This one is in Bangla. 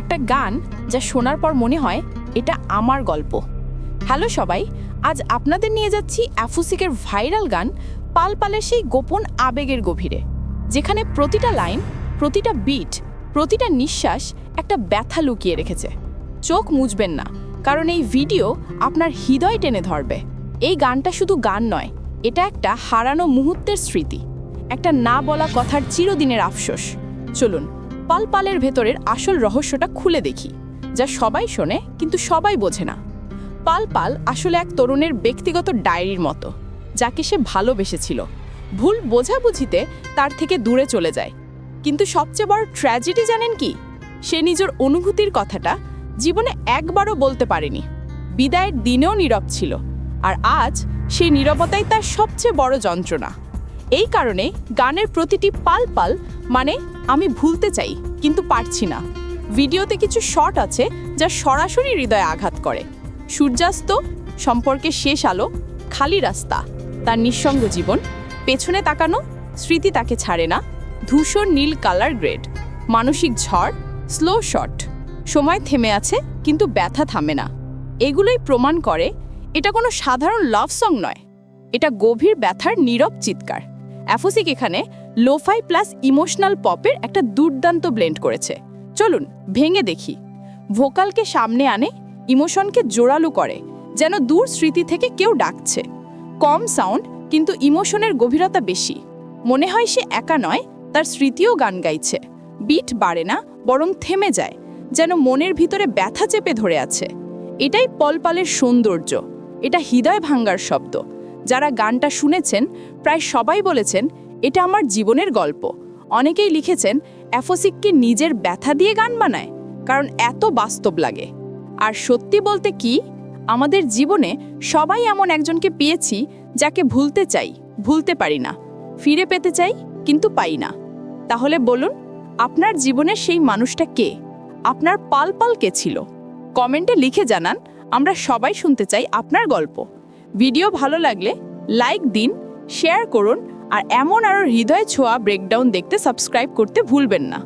একটা গান যা শোনার পর মনে হয় এটা আমার গল্প। হ্যালো সবাই, আজ আপনাদের নিয়ে যাচ্ছি অ্যাফুসিকের ভাইরাল গান পালপালের সেই গোপন আবেগের গভীরে, যেখানে প্রতিটা লাইন, প্রতিটা বিট প্রতিটা নিঃশ্বাস একটা ব্যথা লুকিয়ে রেখেছে। চোখ মুজবেন না, কারণ এই ভিডিও আপনার হৃদয় টেনে ধরবে। এই গানটা শুধু গান নয়, এটা একটা হারানো মুহূর্তের স্মৃতি। একটা না বলা কথার চিরদিনের আফসোস। চলুন, পাল পালের ভেতরের আসল রহস্যটা খুলে দেখি, যা সবাই শোনে কিন্তু সবাই বোঝে না। পাল পাল আসলে এক তরুণের ব্যক্তিগত ডায়েরির মতো, যাকে সে ভালোবেসেছিল। ভুল বোঝাবুঝিতে তার থেকে দূরে চলে যায়। কিন্তু সবচেয়ে বড় ট্র্যাজেডি জানেন কি? সে নিজের অনুভূতির কথাটা জীবনে একবারও বলতে পারেনি। বিদায়ের দিনেও নীরব ছিল, আর আজ সেই নীরবতাই তার সবচেয়ে বড় যন্ত্রণা। এই কারণে গানের প্রতিটি পাল পাল মানে আমি ভুলতে চাই, কিন্তু পারছি না। ভিডিওতে কিছু শট আছে যা সরাসরি হৃদয়ে আঘাত করে। সূর্যাস্ত, সম্পর্কে শেষ আলো, খালি রাস্তা, তার নিঃসঙ্গ জীবন, পেছনে তাকানো, স্মৃতি তাকে ছাড়ে না, ধূসর নীল কালার গ্রেড, মানসিক ঝড়, স্লো শট, সময় থেমে আছে, কিন্তু ব্যথা থামে না। এগুলোই প্রমাণ করে, এটা কোনো সাধারণ লাভ সং নয়, এটা গভীর ব্যথার নীরব চিৎকার। অ্যাফোসিক এখানে লোফাই প্লাস ইমোশনাল পপের একটা দুর্দান্ত ব্লেন্ড করেছে। চলুন, ভেঙে দেখি। ভোকালকে সামনে আনে, ইমোশনকে জোরালো করে, যেন দূর স্মৃতি থেকে কেউ ডাকছে। কম সাউন্ড, কিন্তু ইমোশনের গভীরতা বেশি। মনে হয় সে একা নয়, তার স্মৃতিও গান গাইছে। বিট বাড়ে না, বরং থেমে যায়, যেন মনের ভিতরে ব্যথা চেপে ধরে আছে। এটাই পলপালের সৌন্দর্য। এটা হৃদয় ভাঙ্গার শব্দ। যারা গানটা শুনেছেন, প্রায় সবাই বলেছেন, এটা আমার জীবনের গল্প। অনেকেই লিখেছেন অ্যাফোসিককে নিজের ব্যথা দিয়ে গান বানায়? কারণ এত বাস্তব লাগে। আর সত্যি বলতে কি, আমাদের জীবনে সবাই এমন একজনকে পেয়েছি যাকে ভুলতে চাই, ভুলতে পারি না। ফিরে পেতে চাই, কিন্তু পাই না। তাহলে বলুন, আপনার জীবনের সেই মানুষটা কে? আপনার পাল পাল কে ছিল? কমেন্টে লিখে জানান, আমরা সবাই শুনতে চাই আপনার গল্প। ভিডিও ভালো লাগলে লাইক দিন, শেয়ার করুন, আর এমন আরও হৃদয় ছোঁয়া ব্রেকডাউন দেখতে সাবস্ক্রাইব করতে ভুলবেন না।